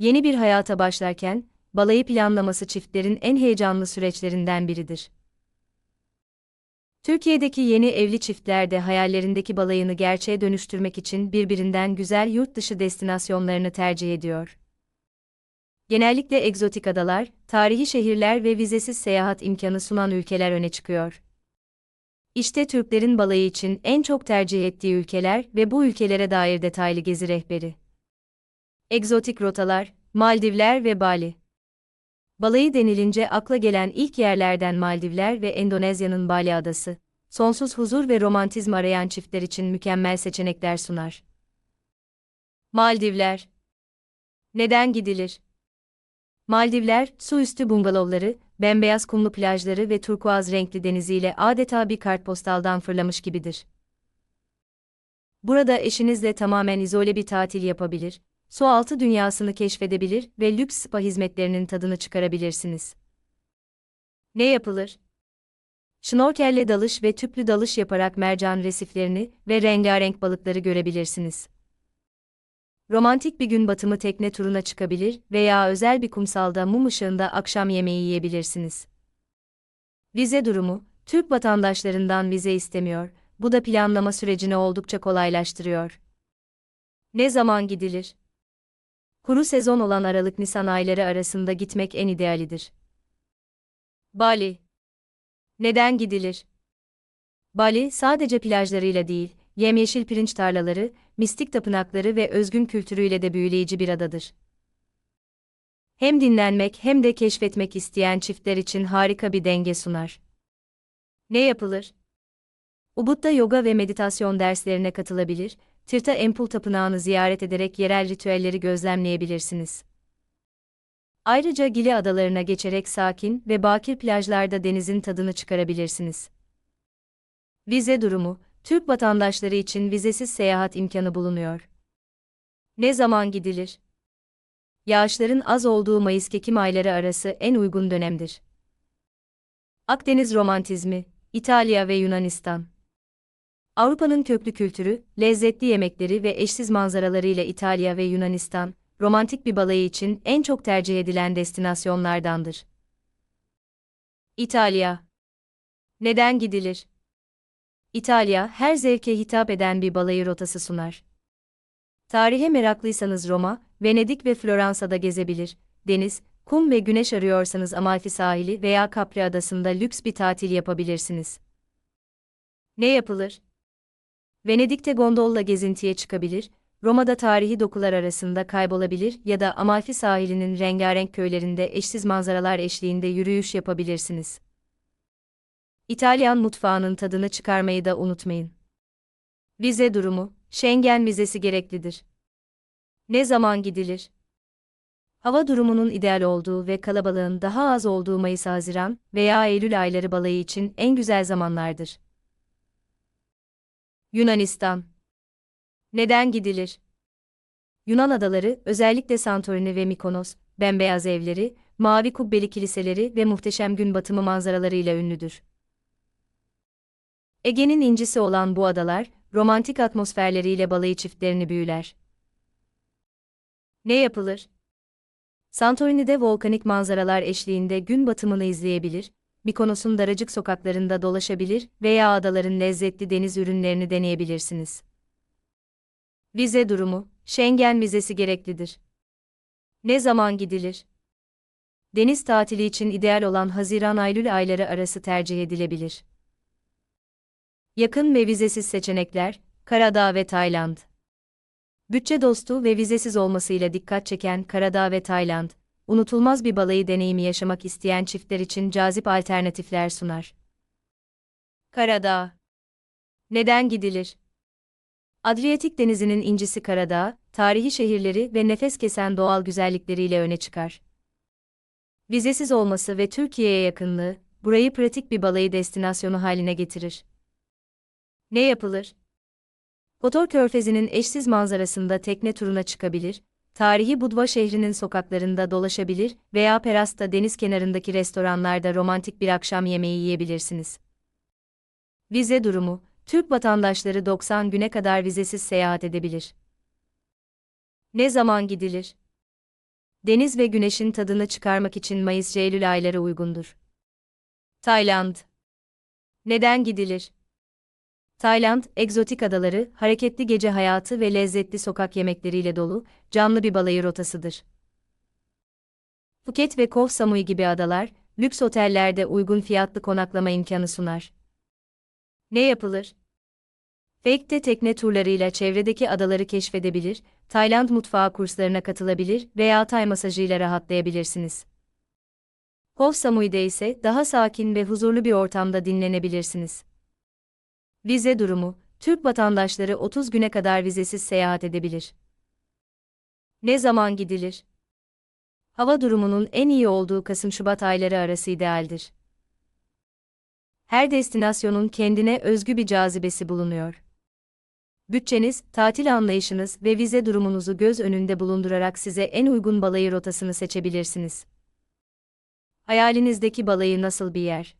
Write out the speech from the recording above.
Yeni bir hayata başlarken, balayı planlaması çiftlerin en heyecanlı süreçlerinden biridir. Türkiye'deki yeni evli çiftler de hayallerindeki balayını gerçeğe dönüştürmek için birbirinden güzel yurt dışı destinasyonlarını tercih ediyor. Genellikle egzotik adalar, tarihi şehirler ve vizesiz seyahat imkanı sunan ülkeler öne çıkıyor. İşte Türklerin balayı için en çok tercih ettiği ülkeler ve bu ülkelere dair detaylı gezi rehberi. Egzotik rotalar, Maldivler ve Bali. Balayı denilince akla gelen ilk yerlerden Maldivler ve Endonezya'nın Bali adası. Sonsuz huzur ve romantizm arayan çiftler için mükemmel seçenekler sunar. Maldivler Neden gidilir? Maldivler, su üstü bungalovları, bembeyaz kumlu plajları ve turkuaz renkli deniziyle adeta bir kartpostaldan fırlamış gibidir. Burada eşinizle tamamen izole bir tatil yapabilir, su altı dünyasını keşfedebilir ve lüks spa hizmetlerinin tadını çıkarabilirsiniz. Ne yapılır? Şnorkelle dalış ve tüplü dalış yaparak mercan resiflerini ve rengarenk balıkları görebilirsiniz. Romantik bir gün batımı tekne turuna çıkabilir veya özel bir kumsalda mum ışığında akşam yemeği yiyebilirsiniz. Vize durumu, Türk vatandaşlarından vize istemiyor, bu da planlama sürecini oldukça kolaylaştırıyor. Ne zaman gidilir? Kuru sezon olan Aralık-Nisan ayları arasında gitmek en idealidir. Bali Neden gidilir? Bali sadece plajlarıyla değil, yemyeşil pirinç tarlaları, mistik tapınakları ve özgün kültürüyle de büyüleyici bir adadır. Hem dinlenmek hem de keşfetmek isteyen çiftler için harika bir denge sunar. Ne yapılır? Ubud'da yoga ve meditasyon derslerine katılabilir, Tirta Empul Tapınağı'nı ziyaret ederek yerel ritüelleri gözlemleyebilirsiniz. Ayrıca Gili adalarına geçerek sakin ve bakir plajlarda denizin tadını çıkarabilirsiniz. Vize durumu, Türk vatandaşları için vizesiz seyahat imkanı bulunuyor. Ne zaman gidilir? Yağışların az olduğu Mayıs-Ekim ayları arası en uygun dönemdir. Akdeniz romantizmi, İtalya ve Yunanistan. Avrupa'nın köklü kültürü, lezzetli yemekleri ve eşsiz manzaralarıyla İtalya ve Yunanistan, romantik bir balayı için en çok tercih edilen destinasyonlardandır. İtalya Neden gidilir? İtalya, her zevke hitap eden bir balayı rotası sunar. Tarihe meraklıysanız Roma, Venedik ve Floransa'da gezebilir, deniz, kum ve güneş arıyorsanız Amalfi sahili veya Capri adasında lüks bir tatil yapabilirsiniz. Ne yapılır? Venedik'te gondolla gezintiye çıkabilir, Roma'da tarihi dokular arasında kaybolabilir ya da Amalfi sahilinin rengarenk köylerinde eşsiz manzaralar eşliğinde yürüyüş yapabilirsiniz. İtalyan mutfağının tadını çıkarmayı da unutmayın. Vize durumu, Schengen vizesi gereklidir. Ne zaman gidilir? Hava durumunun ideal olduğu ve kalabalığın daha az olduğu Mayıs-Haziran veya Eylül ayları balayı için en güzel zamanlardır. Yunanistan Neden gidilir? Yunan adaları, özellikle Santorini ve Mikonos, bembeyaz evleri, mavi kubbeli kiliseleri ve muhteşem gün batımı manzaralarıyla ünlüdür. Ege'nin incisi olan bu adalar, romantik atmosferleriyle balayı çiftlerini büyüler. Ne yapılır? Santorini'de volkanik manzaralar eşliğinde gün batımını izleyebilir, Mikonos'un daracık sokaklarında dolaşabilir veya adaların lezzetli deniz ürünlerini deneyebilirsiniz. Vize durumu, Schengen vizesi gereklidir. Ne zaman gidilir? Deniz tatili için ideal olan Haziran-Eylül ayları arası tercih edilebilir. Yakın ve vizesiz seçenekler, Karadağ ve Tayland. Bütçe dostu ve vizesiz olmasıyla dikkat çeken Karadağ ve Tayland, unutulmaz bir balayı deneyimi yaşamak isteyen çiftler için cazip alternatifler sunar. Karadağ Neden gidilir? Adriyatik Denizi'nin incisi Karadağ, tarihi şehirleri ve nefes kesen doğal güzellikleriyle öne çıkar. Vizesiz olması ve Türkiye'ye yakınlığı, burayı pratik bir balayı destinasyonu haline getirir. Ne yapılır? Kotor Körfezi'nin eşsiz manzarasında tekne turuna çıkabilir, tarihi Budva şehrinin sokaklarında dolaşabilir veya Peras'ta deniz kenarındaki restoranlarda romantik bir akşam yemeği yiyebilirsiniz. Vize durumu, Türk vatandaşları 90 güne kadar vizesiz seyahat edebilir. Ne zaman gidilir? Deniz ve güneşin tadını çıkarmak için Mayıs-Eylül ayları uygundur. Tayland Neden gidilir? Tayland, egzotik adaları, hareketli gece hayatı ve lezzetli sokak yemekleriyle dolu, canlı bir balayı rotasıdır. Phuket ve Koh Samui gibi adalar, lüks otellerde uygun fiyatlı konaklama imkanı sunar. Ne yapılır? Fake'te tekne turlarıyla çevredeki adaları keşfedebilir, Tayland mutfağı kurslarına katılabilir veya Tay masajıyla rahatlayabilirsiniz. Koh Samui'de ise daha sakin ve huzurlu bir ortamda dinlenebilirsiniz. Vize durumu, Türk vatandaşları 30 güne kadar vizesiz seyahat edebilir. Ne zaman gidilir? Hava durumunun en iyi olduğu Kasım-Şubat ayları arası idealdir. Her destinasyonun kendine özgü bir cazibesi bulunuyor. Bütçeniz, tatil anlayışınız ve vize durumunuzu göz önünde bulundurarak size en uygun balayı rotasını seçebilirsiniz. Hayalinizdeki balayı nasıl bir yer?